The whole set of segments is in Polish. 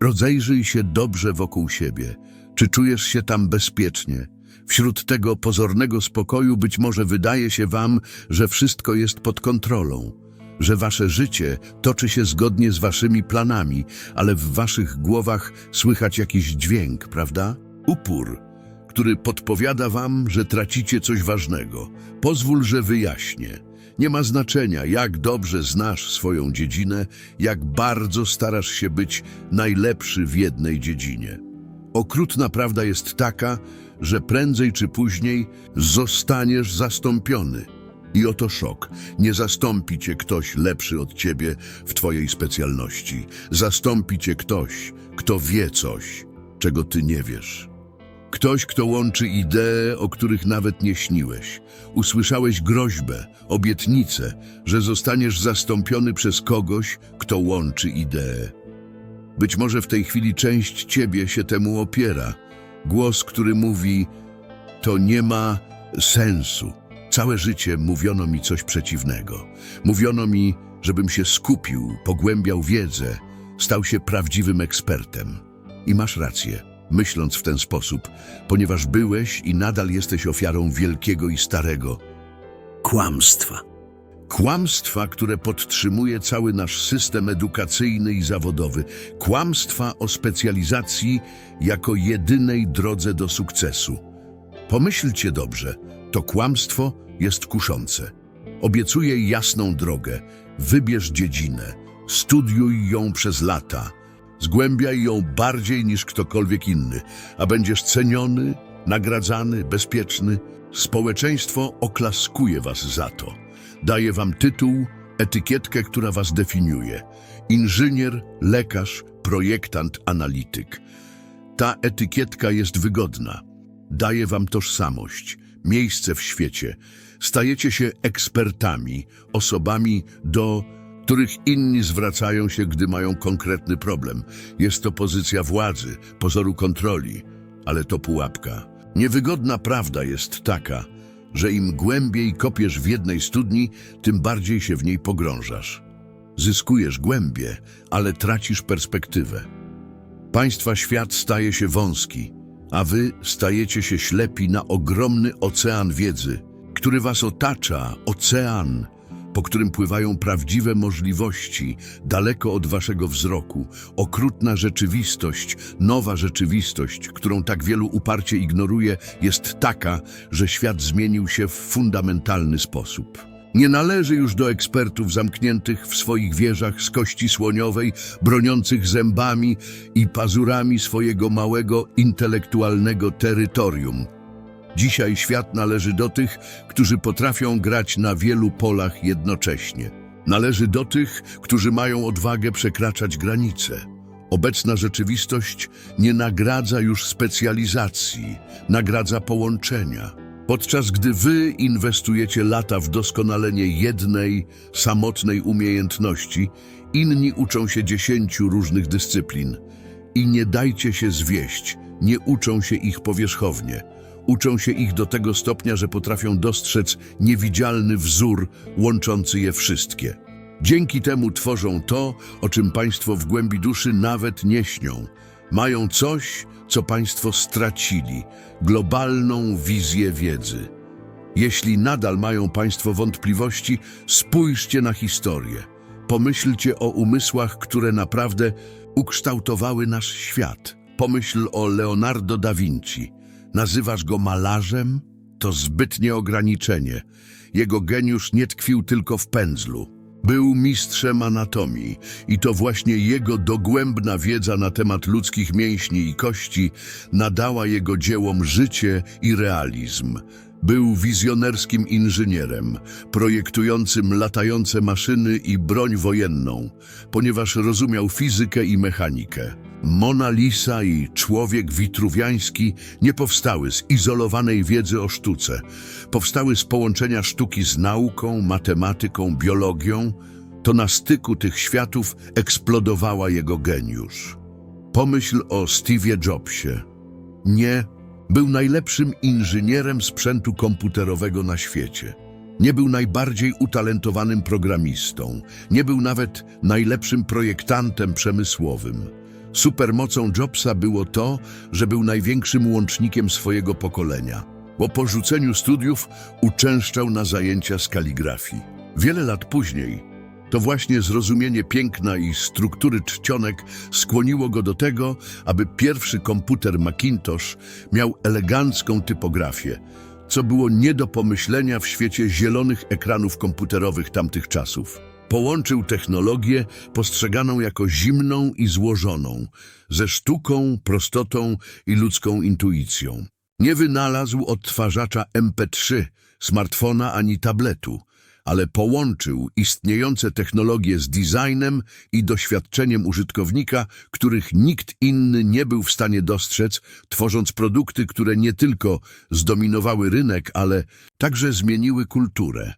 Rozejrzyj się dobrze wokół siebie. Czy czujesz się tam bezpiecznie? Wśród tego pozornego spokoju być może wydaje się wam, że wszystko jest pod kontrolą, że wasze życie toczy się zgodnie z waszymi planami, ale w waszych głowach słychać jakiś dźwięk, prawda? Upór, który podpowiada wam, że tracicie coś ważnego. Pozwól, że wyjaśnię. Nie ma znaczenia, jak dobrze znasz swoją dziedzinę, jak bardzo starasz się być najlepszy w jednej dziedzinie. Okrutna prawda jest taka, że prędzej czy później zostaniesz zastąpiony. I oto szok. Nie zastąpi cię ktoś lepszy od ciebie w twojej specjalności. Zastąpi cię ktoś, kto wie coś, czego ty nie wiesz. Ktoś, kto łączy idee, o których nawet nie śniłeś. Usłyszałeś groźbę, obietnicę, że zostaniesz zastąpiony przez kogoś, kto łączy idee. Być może w tej chwili część ciebie się temu opiera. Głos, który mówi, to nie ma sensu. Całe życie mówiono mi coś przeciwnego. Mówiono mi, żebym się skupił, pogłębiał wiedzę, stał się prawdziwym ekspertem. I masz rację, myśląc w ten sposób, ponieważ byłeś i nadal jesteś ofiarą wielkiego i starego Kłamstwa. Kłamstwa, które podtrzymuje cały nasz system edukacyjny i zawodowy. Kłamstwa o specjalizacji jako jedynej drodze do sukcesu. Pomyślcie dobrze, to kłamstwo jest kuszące. Obiecuje jasną drogę, wybierz dziedzinę, studiuj ją przez lata, zgłębiaj ją bardziej niż ktokolwiek inny, a będziesz ceniony, nagradzany, bezpieczny. Społeczeństwo oklaskuje was za to. Daje wam tytuł, etykietkę, która was definiuje. Inżynier, lekarz, projektant, analityk. Ta etykietka jest wygodna. Daje wam tożsamość, miejsce w świecie. Stajecie się ekspertami, osobami, do których inni zwracają się, gdy mają konkretny problem. Jest to pozycja władzy, pozoru kontroli, ale to pułapka. Niewygodna prawda jest taka, że im głębiej kopiesz w jednej studni, tym bardziej się w niej pogrążasz. Zyskujesz głębie, ale tracisz perspektywę. Państwa świat staje się wąski, a wy stajecie się ślepi na ogromny ocean wiedzy, który was otacza, ocean, po którym pływają prawdziwe możliwości, daleko od waszego wzroku, okrutna rzeczywistość, nowa rzeczywistość, którą tak wielu uparcie ignoruje, jest taka, że świat zmienił się w fundamentalny sposób. Nie należy już do ekspertów zamkniętych w swoich wieżach z kości słoniowej, broniących zębami i pazurami swojego małego intelektualnego terytorium. Dzisiaj świat należy do tych, którzy potrafią grać na wielu polach jednocześnie. Należy do tych, którzy mają odwagę przekraczać granice. Obecna rzeczywistość nie nagradza już specjalizacji, nagradza połączenia. Podczas gdy wy inwestujecie lata w doskonalenie jednej, samotnej umiejętności, inni uczą się dziesięciu różnych dyscyplin. I nie dajcie się zwieść, nie uczą się ich powierzchownie. Uczą się ich do tego stopnia, że potrafią dostrzec niewidzialny wzór łączący je wszystkie. Dzięki temu tworzą to, o czym Państwo w głębi duszy nawet nie śnią. Mają coś, co Państwo stracili globalną wizję wiedzy. Jeśli nadal mają Państwo wątpliwości, spójrzcie na historię. Pomyślcie o umysłach, które naprawdę ukształtowały nasz świat. Pomyśl o Leonardo da Vinci. Nazywasz go malarzem? To zbytnie ograniczenie. Jego geniusz nie tkwił tylko w pędzlu. Był mistrzem anatomii i to właśnie jego dogłębna wiedza na temat ludzkich mięśni i kości nadała jego dziełom życie i realizm. Był wizjonerskim inżynierem, projektującym latające maszyny i broń wojenną, ponieważ rozumiał fizykę i mechanikę. Mona Lisa i człowiek witruwiański nie powstały z izolowanej wiedzy o sztuce. Powstały z połączenia sztuki z nauką, matematyką, biologią. To na styku tych światów eksplodowała jego geniusz. Pomyśl o Steve'ie Jobsie. Nie, był najlepszym inżynierem sprzętu komputerowego na świecie. Nie był najbardziej utalentowanym programistą. Nie był nawet najlepszym projektantem przemysłowym. Supermocą Jobsa było to, że był największym łącznikiem swojego pokolenia. Po porzuceniu studiów uczęszczał na zajęcia z kaligrafii. Wiele lat później to właśnie zrozumienie piękna i struktury czcionek skłoniło go do tego, aby pierwszy komputer Macintosh miał elegancką typografię, co było nie do pomyślenia w świecie zielonych ekranów komputerowych tamtych czasów. Połączył technologię postrzeganą jako zimną i złożoną, ze sztuką, prostotą i ludzką intuicją. Nie wynalazł odtwarzacza MP3, smartfona ani tabletu, ale połączył istniejące technologie z designem i doświadczeniem użytkownika, których nikt inny nie był w stanie dostrzec, tworząc produkty, które nie tylko zdominowały rynek, ale także zmieniły kulturę.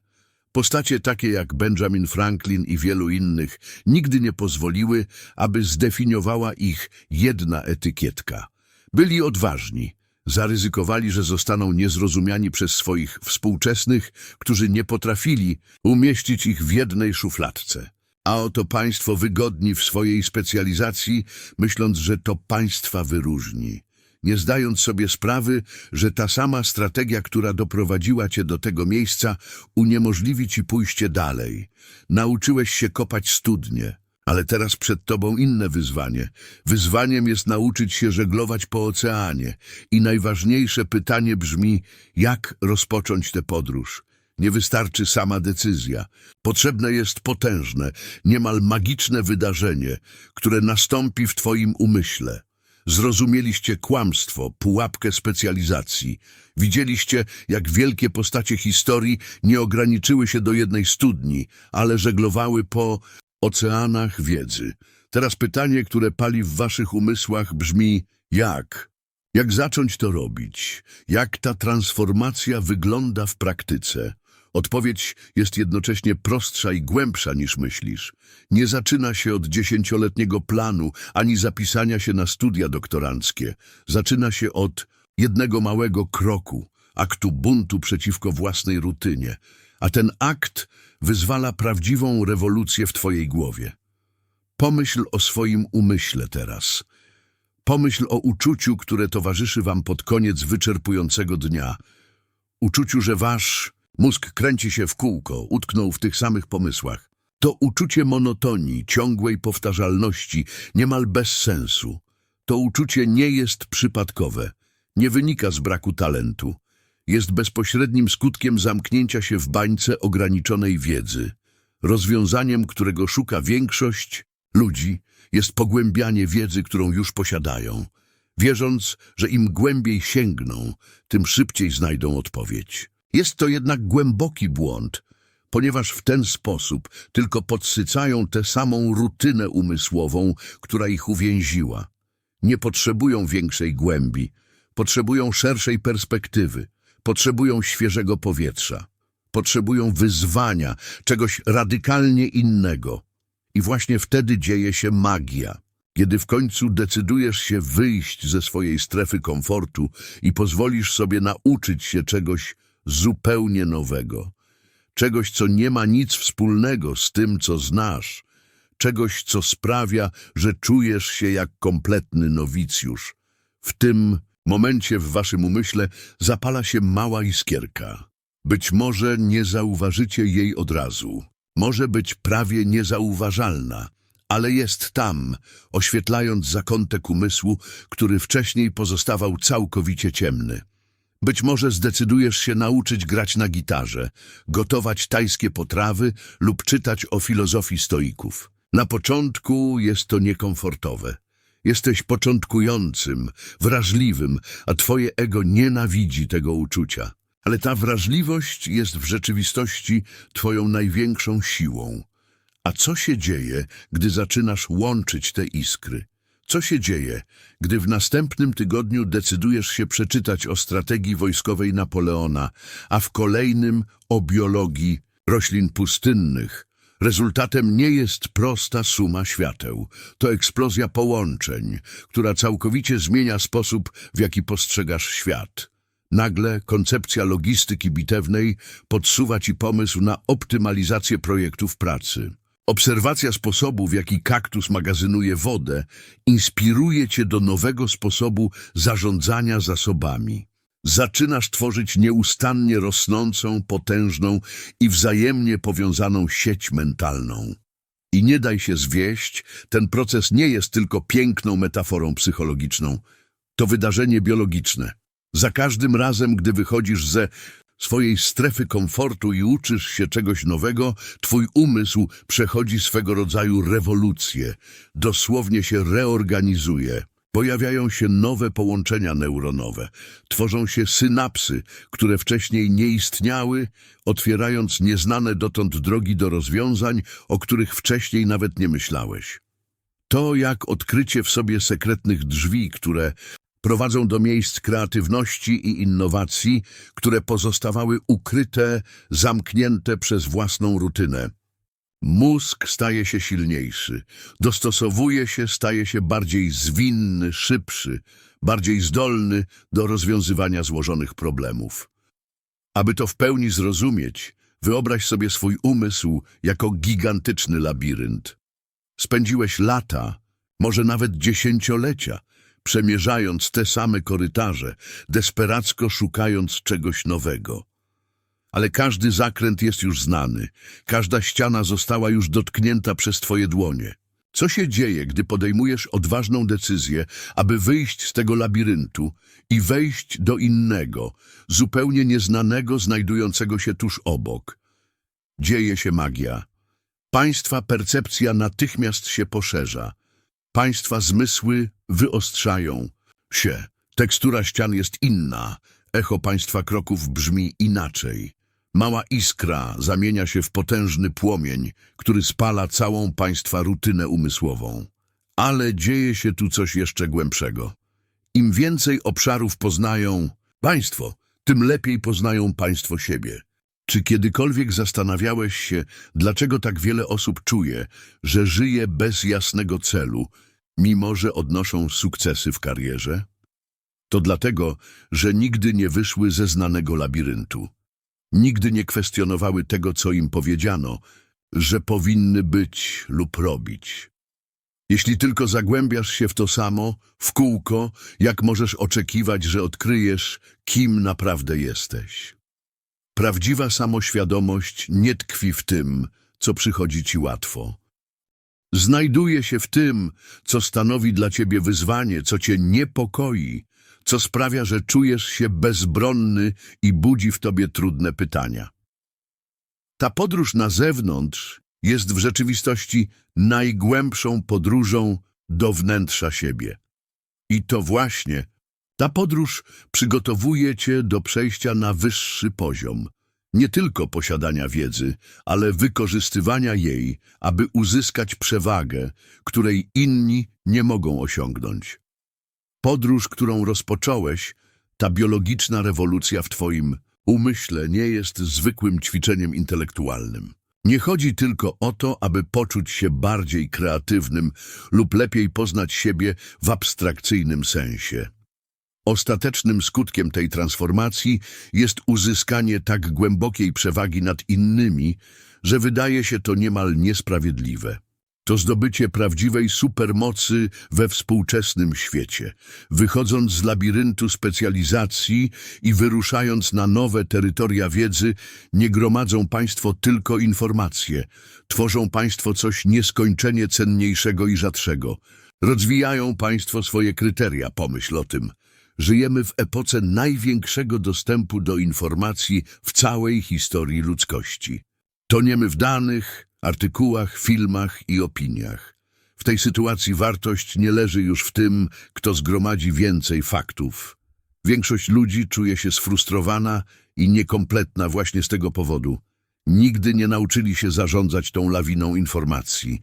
Postacie takie jak Benjamin Franklin i wielu innych nigdy nie pozwoliły, aby zdefiniowała ich jedna etykietka. Byli odważni, zaryzykowali, że zostaną niezrozumiani przez swoich współczesnych, którzy nie potrafili umieścić ich w jednej szufladce. A oto państwo wygodni w swojej specjalizacji, myśląc, że to państwa wyróżni nie zdając sobie sprawy, że ta sama strategia, która doprowadziła cię do tego miejsca, uniemożliwi ci pójście dalej. Nauczyłeś się kopać studnie, ale teraz przed tobą inne wyzwanie. Wyzwaniem jest nauczyć się żeglować po oceanie i najważniejsze pytanie brzmi, jak rozpocząć tę podróż. Nie wystarczy sama decyzja. Potrzebne jest potężne, niemal magiczne wydarzenie, które nastąpi w twoim umyśle. Zrozumieliście kłamstwo, pułapkę specjalizacji. Widzieliście, jak wielkie postacie historii nie ograniczyły się do jednej studni, ale żeglowały po oceanach wiedzy. Teraz pytanie, które pali w waszych umysłach brzmi jak? Jak zacząć to robić? Jak ta transformacja wygląda w praktyce? Odpowiedź jest jednocześnie prostsza i głębsza niż myślisz. Nie zaczyna się od dziesięcioletniego planu, ani zapisania się na studia doktoranckie. Zaczyna się od jednego małego kroku, aktu buntu przeciwko własnej rutynie. A ten akt wyzwala prawdziwą rewolucję w twojej głowie. Pomyśl o swoim umyśle teraz. Pomyśl o uczuciu, które towarzyszy wam pod koniec wyczerpującego dnia. Uczuciu, że wasz mózg kręci się w kółko, utknął w tych samych pomysłach. To uczucie monotonii, ciągłej powtarzalności, niemal bez sensu. To uczucie nie jest przypadkowe, nie wynika z braku talentu. Jest bezpośrednim skutkiem zamknięcia się w bańce ograniczonej wiedzy. Rozwiązaniem, którego szuka większość ludzi, jest pogłębianie wiedzy, którą już posiadają, wierząc, że im głębiej sięgną, tym szybciej znajdą odpowiedź. Jest to jednak głęboki błąd, ponieważ w ten sposób tylko podsycają tę samą rutynę umysłową, która ich uwięziła. Nie potrzebują większej głębi, potrzebują szerszej perspektywy, potrzebują świeżego powietrza, potrzebują wyzwania, czegoś radykalnie innego. I właśnie wtedy dzieje się magia. Kiedy w końcu decydujesz się wyjść ze swojej strefy komfortu i pozwolisz sobie nauczyć się czegoś zupełnie nowego, czegoś, co nie ma nic wspólnego z tym, co znasz, czegoś, co sprawia, że czujesz się jak kompletny nowicjusz. W tym momencie w waszym umyśle zapala się mała iskierka. Być może nie zauważycie jej od razu. Może być prawie niezauważalna, ale jest tam, oświetlając zakątek umysłu, który wcześniej pozostawał całkowicie ciemny. Być może zdecydujesz się nauczyć grać na gitarze, gotować tajskie potrawy lub czytać o filozofii stoików. Na początku jest to niekomfortowe. Jesteś początkującym, wrażliwym, a twoje ego nienawidzi tego uczucia. Ale ta wrażliwość jest w rzeczywistości twoją największą siłą. A co się dzieje, gdy zaczynasz łączyć te iskry? Co się dzieje, gdy w następnym tygodniu decydujesz się przeczytać o strategii wojskowej Napoleona, a w kolejnym o biologii roślin pustynnych? Rezultatem nie jest prosta suma świateł. To eksplozja połączeń, która całkowicie zmienia sposób, w jaki postrzegasz świat. Nagle koncepcja logistyki bitewnej podsuwa ci pomysł na optymalizację projektów pracy. Obserwacja sposobu, w jaki kaktus magazynuje wodę, inspiruje cię do nowego sposobu zarządzania zasobami. Zaczynasz tworzyć nieustannie rosnącą, potężną i wzajemnie powiązaną sieć mentalną. I nie daj się zwieść, ten proces nie jest tylko piękną metaforą psychologiczną. To wydarzenie biologiczne. Za każdym razem, gdy wychodzisz ze swojej strefy komfortu i uczysz się czegoś nowego, twój umysł przechodzi swego rodzaju rewolucję. Dosłownie się reorganizuje. Pojawiają się nowe połączenia neuronowe. Tworzą się synapsy, które wcześniej nie istniały, otwierając nieznane dotąd drogi do rozwiązań, o których wcześniej nawet nie myślałeś. To jak odkrycie w sobie sekretnych drzwi, które prowadzą do miejsc kreatywności i innowacji, które pozostawały ukryte, zamknięte przez własną rutynę. Mózg staje się silniejszy, dostosowuje się, staje się bardziej zwinny, szybszy, bardziej zdolny do rozwiązywania złożonych problemów. Aby to w pełni zrozumieć, wyobraź sobie swój umysł jako gigantyczny labirynt. Spędziłeś lata, może nawet dziesięciolecia, przemierzając te same korytarze, desperacko szukając czegoś nowego. Ale każdy zakręt jest już znany, każda ściana została już dotknięta przez twoje dłonie. Co się dzieje, gdy podejmujesz odważną decyzję, aby wyjść z tego labiryntu i wejść do innego, zupełnie nieznanego, znajdującego się tuż obok? Dzieje się magia. Państwa percepcja natychmiast się poszerza. Państwa zmysły wyostrzają się. Tekstura ścian jest inna. Echo państwa kroków brzmi inaczej. Mała iskra zamienia się w potężny płomień, który spala całą państwa rutynę umysłową. Ale dzieje się tu coś jeszcze głębszego. Im więcej obszarów poznają państwo, tym lepiej poznają państwo siebie. Czy kiedykolwiek zastanawiałeś się, dlaczego tak wiele osób czuje, że żyje bez jasnego celu, mimo że odnoszą sukcesy w karierze? To dlatego, że nigdy nie wyszły ze znanego labiryntu. Nigdy nie kwestionowały tego, co im powiedziano, że powinny być lub robić. Jeśli tylko zagłębiasz się w to samo, w kółko, jak możesz oczekiwać, że odkryjesz, kim naprawdę jesteś. Prawdziwa samoświadomość nie tkwi w tym, co przychodzi ci łatwo. Znajduje się w tym, co stanowi dla ciebie wyzwanie, co cię niepokoi, co sprawia, że czujesz się bezbronny i budzi w tobie trudne pytania. Ta podróż na zewnątrz jest w rzeczywistości najgłębszą podróżą do wnętrza siebie. I to właśnie ta podróż przygotowuje cię do przejścia na wyższy poziom, nie tylko posiadania wiedzy, ale wykorzystywania jej, aby uzyskać przewagę, której inni nie mogą osiągnąć. Podróż, którą rozpocząłeś, ta biologiczna rewolucja w twoim umyśle nie jest zwykłym ćwiczeniem intelektualnym. Nie chodzi tylko o to, aby poczuć się bardziej kreatywnym lub lepiej poznać siebie w abstrakcyjnym sensie. Ostatecznym skutkiem tej transformacji jest uzyskanie tak głębokiej przewagi nad innymi, że wydaje się to niemal niesprawiedliwe. To zdobycie prawdziwej supermocy we współczesnym świecie, wychodząc z labiryntu specjalizacji i wyruszając na nowe terytoria wiedzy, nie gromadzą Państwo tylko informacje, tworzą Państwo coś nieskończenie cenniejszego i rzadszego. Rozwijają Państwo swoje kryteria, pomyśl o tym. Żyjemy w epoce największego dostępu do informacji w całej historii ludzkości. Toniemy w danych, artykułach, filmach i opiniach. W tej sytuacji wartość nie leży już w tym, kto zgromadzi więcej faktów. Większość ludzi czuje się sfrustrowana i niekompletna właśnie z tego powodu. Nigdy nie nauczyli się zarządzać tą lawiną informacji.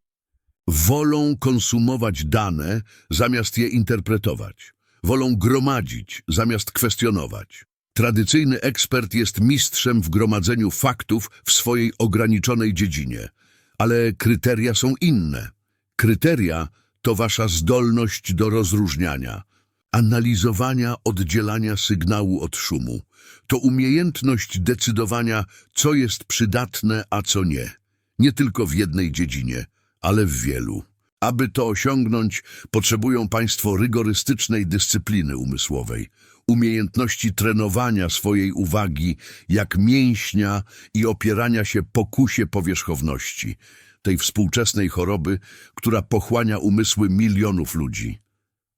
Wolą konsumować dane, zamiast je interpretować. Wolą gromadzić, zamiast kwestionować. Tradycyjny ekspert jest mistrzem w gromadzeniu faktów w swojej ograniczonej dziedzinie. Ale kryteria są inne. Kryteria to wasza zdolność do rozróżniania, analizowania, oddzielania sygnału od szumu. To umiejętność decydowania, co jest przydatne, a co nie. Nie tylko w jednej dziedzinie, ale w wielu. Aby to osiągnąć, potrzebują Państwo rygorystycznej dyscypliny umysłowej, umiejętności trenowania swojej uwagi jak mięśnia i opierania się pokusie powierzchowności, tej współczesnej choroby, która pochłania umysły milionów ludzi.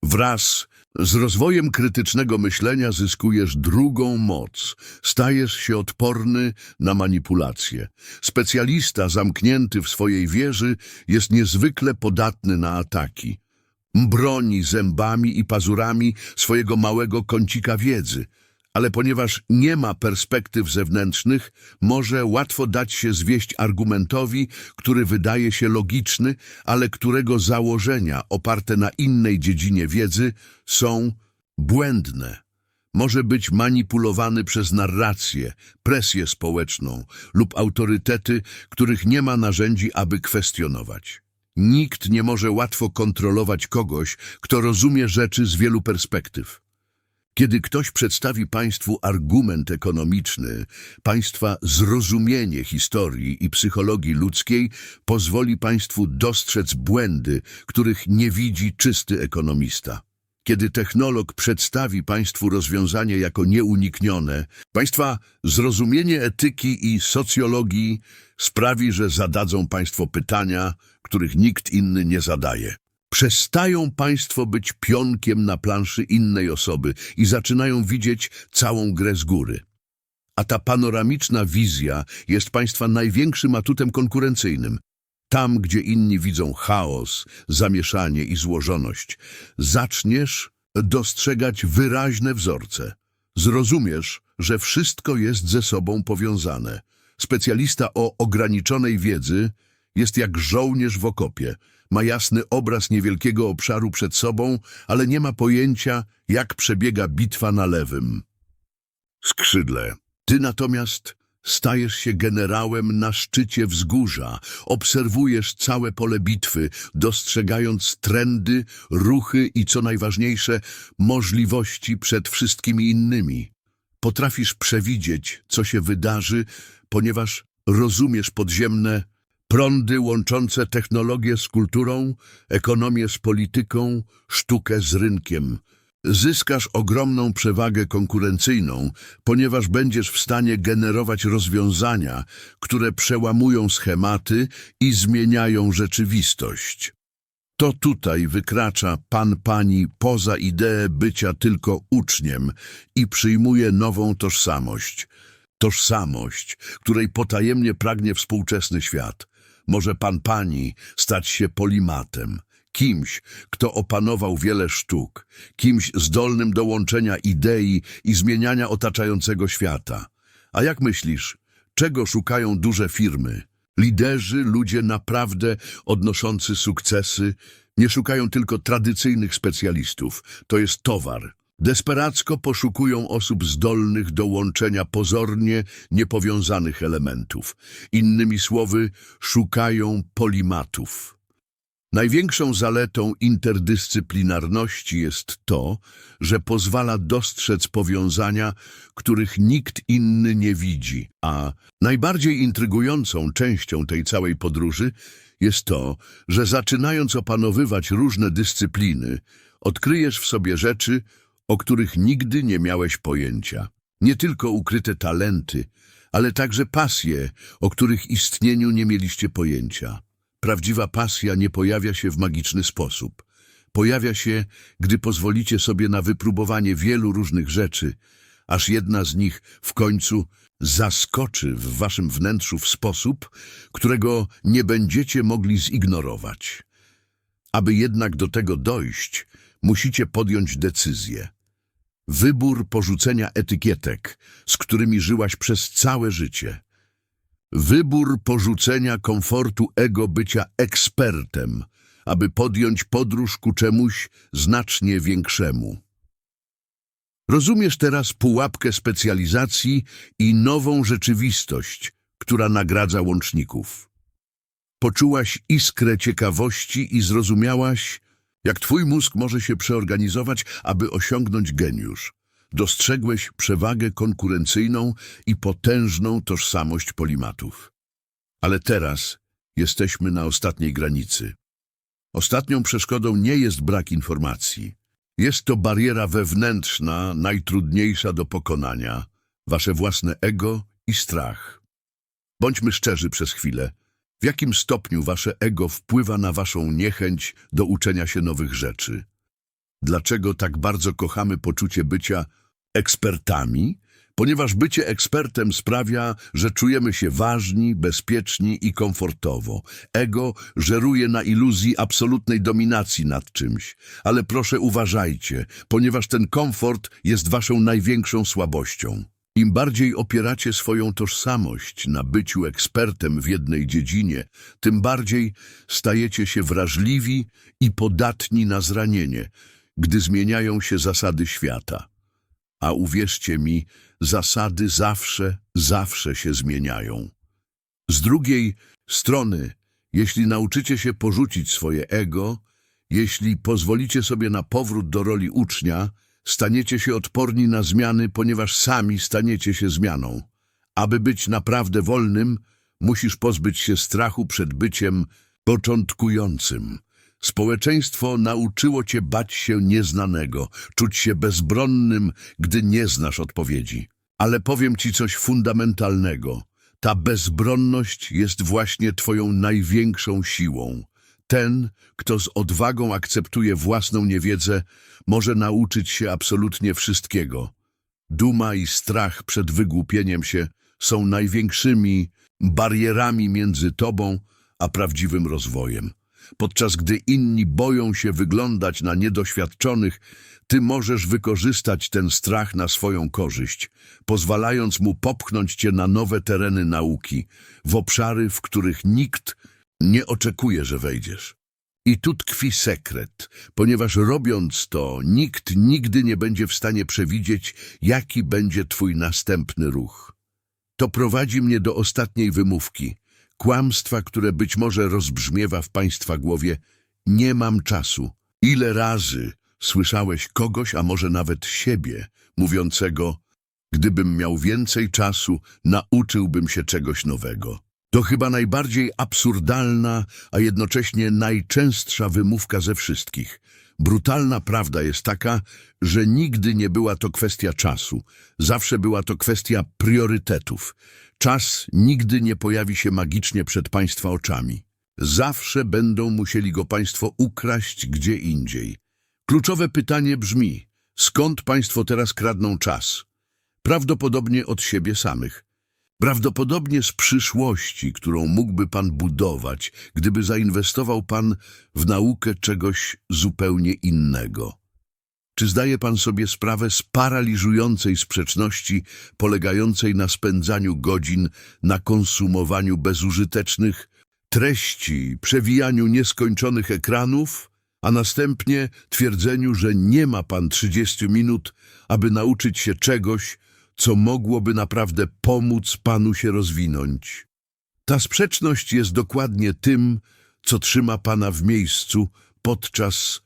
Wraz z rozwojem krytycznego myślenia zyskujesz drugą moc. Stajesz się odporny na manipulacje. Specjalista zamknięty w swojej wieży jest niezwykle podatny na ataki. Broni zębami i pazurami swojego małego kącika wiedzy, ale ponieważ nie ma perspektyw zewnętrznych, może łatwo dać się zwieść argumentowi, który wydaje się logiczny, ale którego założenia oparte na innej dziedzinie wiedzy są błędne. Może być manipulowany przez narrację, presję społeczną lub autorytety, których nie ma narzędzi, aby kwestionować. Nikt nie może łatwo kontrolować kogoś, kto rozumie rzeczy z wielu perspektyw. Kiedy ktoś przedstawi Państwu argument ekonomiczny, Państwa zrozumienie historii i psychologii ludzkiej pozwoli Państwu dostrzec błędy, których nie widzi czysty ekonomista. Kiedy technolog przedstawi Państwu rozwiązanie jako nieuniknione, Państwa zrozumienie etyki i socjologii sprawi, że zadadzą Państwo pytania, których nikt inny nie zadaje. Przestają Państwo być pionkiem na planszy innej osoby i zaczynają widzieć całą grę z góry. A ta panoramiczna wizja jest Państwa największym atutem konkurencyjnym. Tam, gdzie inni widzą chaos, zamieszanie i złożoność, zaczniesz dostrzegać wyraźne wzorce. Zrozumiesz, że wszystko jest ze sobą powiązane. Specjalista o ograniczonej wiedzy jest jak żołnierz w okopie. Ma jasny obraz niewielkiego obszaru przed sobą, ale nie ma pojęcia, jak przebiega bitwa na lewym skrzydle. Ty natomiast stajesz się generałem na szczycie wzgórza, obserwujesz całe pole bitwy, dostrzegając trendy, ruchy i co najważniejsze, możliwości przed wszystkimi innymi. Potrafisz przewidzieć, co się wydarzy, ponieważ rozumiesz podziemne prądy łączące technologię z kulturą, ekonomię z polityką, sztukę z rynkiem. Zyskasz ogromną przewagę konkurencyjną, ponieważ będziesz w stanie generować rozwiązania, które przełamują schematy i zmieniają rzeczywistość. To tutaj wykracza pan pani poza ideę bycia tylko uczniem i przyjmuje nową tożsamość. Tożsamość, której potajemnie pragnie współczesny świat. Może pan pani stać się polimatem, kimś, kto opanował wiele sztuk, kimś zdolnym do łączenia idei i zmieniania otaczającego świata. A jak myślisz, czego szukają duże firmy? Liderzy, ludzie naprawdę odnoszący sukcesy, nie szukają tylko tradycyjnych specjalistów. To jest towar. Desperacko poszukują osób zdolnych do łączenia pozornie niepowiązanych elementów. Innymi słowy, szukają polimatów. Największą zaletą interdyscyplinarności jest to, że pozwala dostrzec powiązania, których nikt inny nie widzi, a najbardziej intrygującą częścią tej całej podróży jest to, że zaczynając opanowywać różne dyscypliny, odkryjesz w sobie rzeczy, o których nigdy nie miałeś pojęcia. Nie tylko ukryte talenty, ale także pasje, o których istnieniu nie mieliście pojęcia. Prawdziwa pasja nie pojawia się w magiczny sposób. Pojawia się, gdy pozwolicie sobie na wypróbowanie wielu różnych rzeczy, aż jedna z nich w końcu zaskoczy w waszym wnętrzu w sposób, którego nie będziecie mogli zignorować. Aby jednak do tego dojść, musicie podjąć decyzję. Wybór porzucenia etykietek, z którymi żyłaś przez całe życie. Wybór porzucenia komfortu ego bycia ekspertem, aby podjąć podróż ku czemuś znacznie większemu. Rozumiesz teraz pułapkę specjalizacji i nową rzeczywistość, która nagradza łączników. Poczułaś iskrę ciekawości i zrozumiałaś, jak twój mózg może się przeorganizować, aby osiągnąć geniusz. Dostrzegłeś przewagę konkurencyjną i potężną tożsamość polimatów. Ale teraz Jesteśmy na ostatniej granicy. Ostatnią przeszkodą nie jest brak informacji. Jest to bariera wewnętrzna, najtrudniejsza do pokonania, wasze własne ego i strach. Bądźmy szczerzy przez chwilę. W jakim stopniu wasze ego wpływa na waszą niechęć do uczenia się nowych rzeczy? Dlaczego tak bardzo kochamy poczucie bycia ekspertami? Ponieważ bycie ekspertem sprawia, że czujemy się ważni, bezpieczni i komfortowo. Ego żeruje na iluzji absolutnej dominacji nad czymś. Ale proszę uważajcie, ponieważ ten komfort jest waszą największą słabością. Im bardziej opieracie swoją tożsamość na byciu ekspertem w jednej dziedzinie, tym bardziej stajecie się wrażliwi i podatni na zranienie, gdy zmieniają się zasady świata. A uwierzcie mi, zasady zawsze, zawsze się zmieniają. Z drugiej strony, jeśli nauczycie się porzucić swoje ego, jeśli pozwolicie sobie na powrót do roli ucznia, staniecie się odporni na zmiany, ponieważ sami staniecie się zmianą. Aby być naprawdę wolnym, musisz pozbyć się strachu przed byciem początkującym. Społeczeństwo nauczyło cię bać się nieznanego, czuć się bezbronnym, gdy nie znasz odpowiedzi. Ale powiem ci coś fundamentalnego. Ta bezbronność jest właśnie twoją największą siłą. Ten, kto z odwagą akceptuje własną niewiedzę, może nauczyć się absolutnie wszystkiego. Duma i strach przed wygłupieniem się są największymi barierami między tobą a prawdziwym rozwojem. Podczas gdy inni boją się wyglądać na niedoświadczonych, ty możesz wykorzystać ten strach na swoją korzyść, pozwalając mu popchnąć cię na nowe tereny nauki, w obszary, w których nikt nie oczekuje, że wejdziesz. I tu tkwi sekret, ponieważ robiąc to, nikt nigdy nie będzie w stanie przewidzieć, jaki będzie twój następny ruch. To prowadzi mnie do ostatniej wymówki, kłamstwa, które być może rozbrzmiewa w państwa głowie. Nie mam czasu. Ile razy słyszałeś kogoś, a może nawet siebie, mówiącego, gdybym miał więcej czasu, nauczyłbym się czegoś nowego. To chyba najbardziej absurdalna, a jednocześnie najczęstsza wymówka ze wszystkich. Brutalna prawda jest taka, że nigdy nie była to kwestia czasu. Zawsze była to kwestia priorytetów. Czas nigdy nie pojawi się magicznie przed Państwa oczami. Zawsze będą musieli go Państwo ukraść gdzie indziej. Kluczowe pytanie brzmi, skąd Państwo teraz kradną czas? Prawdopodobnie od siebie samych. Prawdopodobnie z przyszłości, którą mógłby Pan budować, gdyby zainwestował Pan w naukę czegoś zupełnie innego. Czy zdaje Pan sobie sprawę z paraliżującej sprzeczności polegającej na spędzaniu godzin na konsumowaniu bezużytecznych treści, przewijaniu nieskończonych ekranów, a następnie twierdzeniu, że nie ma Pan 30 minut, aby nauczyć się czegoś, co mogłoby naprawdę pomóc Panu się rozwinąć. Ta sprzeczność jest dokładnie tym, co trzyma Pana w miejscu podczas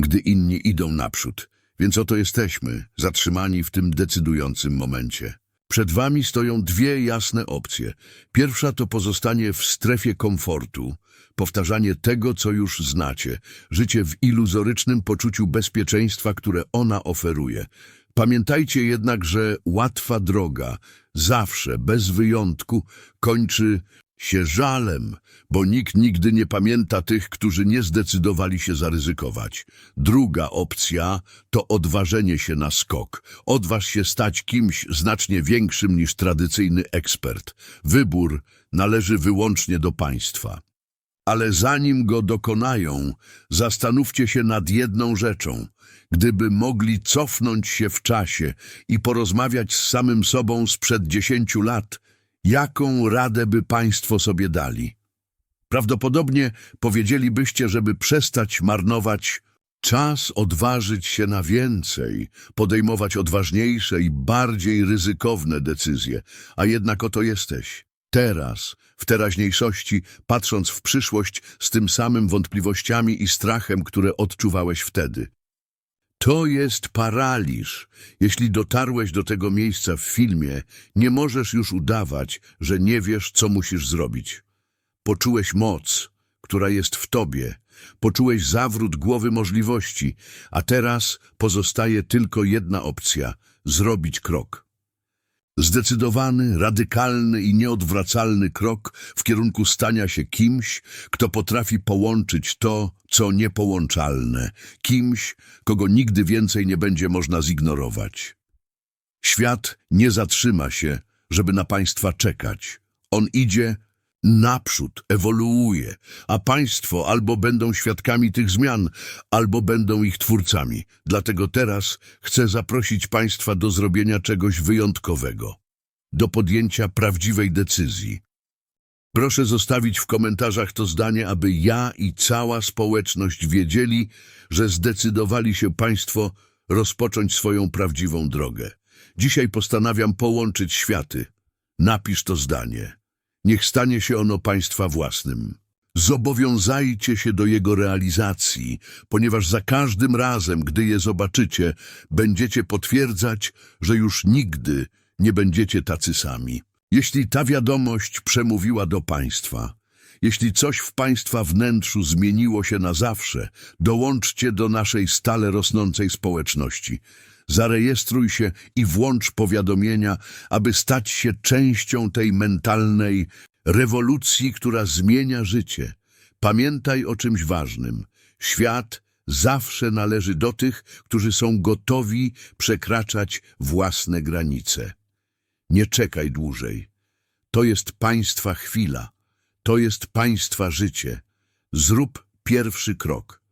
gdy inni idą naprzód. Więc oto jesteśmy, zatrzymani w tym decydującym momencie. Przed wami stoją dwie jasne opcje. Pierwsza to pozostanie w strefie komfortu, powtarzanie tego, co już znacie, życie w iluzorycznym poczuciu bezpieczeństwa, które ona oferuje. Pamiętajcie jednak, że łatwa droga zawsze, bez wyjątku, kończy się żalem, bo nikt nigdy nie pamięta tych, którzy nie zdecydowali się zaryzykować. Druga opcja to odważenie się na skok. Odważ się stać kimś znacznie większym niż tradycyjny ekspert. Wybór należy wyłącznie do państwa. Ale zanim go dokonają, zastanówcie się nad jedną rzeczą. Gdyby mogli cofnąć się w czasie i porozmawiać z samym sobą sprzed dziesięciu lat, jaką radę by państwo sobie dali? Prawdopodobnie powiedzielibyście, żeby przestać marnować czas, odważyć się na więcej, podejmować odważniejsze i bardziej ryzykowne decyzje. A jednak oto jesteś. Teraz, w teraźniejszości, patrząc w przyszłość z tym samym wątpliwościami i strachem, które odczuwałeś wtedy. To jest paraliż. Jeśli dotarłeś do tego miejsca w filmie, nie możesz już udawać, że nie wiesz, co musisz zrobić. Poczułeś moc, która jest w tobie. Poczułeś zawrót głowy możliwości, a teraz pozostaje tylko jedna opcja – zrobić krok. Zdecydowany, radykalny i nieodwracalny krok w kierunku stania się kimś, kto potrafi połączyć to, co niepołączalne, kimś, kogo nigdy więcej nie będzie można zignorować. Świat nie zatrzyma się, żeby na państwa czekać. On idzie naprzód, ewoluuje, a państwo albo będą świadkami tych zmian, albo będą ich twórcami. Dlatego teraz chcę zaprosić państwa do zrobienia czegoś wyjątkowego, do podjęcia prawdziwej decyzji. Proszę zostawić w komentarzach to zdanie, aby ja i cała społeczność wiedzieli, że zdecydowali się Państwo rozpocząć swoją prawdziwą drogę. Dzisiaj postanawiam połączyć światy. Napisz to zdanie. Niech stanie się ono Państwa własnym. Zobowiązajcie się do jego realizacji, ponieważ za każdym razem, gdy je zobaczycie, będziecie potwierdzać, że już nigdy nie będziecie tacy sami. Jeśli ta wiadomość przemówiła do Państwa, jeśli coś w Państwa wnętrzu zmieniło się na zawsze, dołączcie do naszej stale rosnącej społeczności. Zarejestruj się i włącz powiadomienia, aby stać się częścią tej mentalnej rewolucji, która zmienia życie. Pamiętaj o czymś ważnym. Świat zawsze należy do tych, którzy są gotowi przekraczać własne granice. Nie czekaj dłużej. To jest państwa chwila. To jest państwa życie. Zrób pierwszy krok.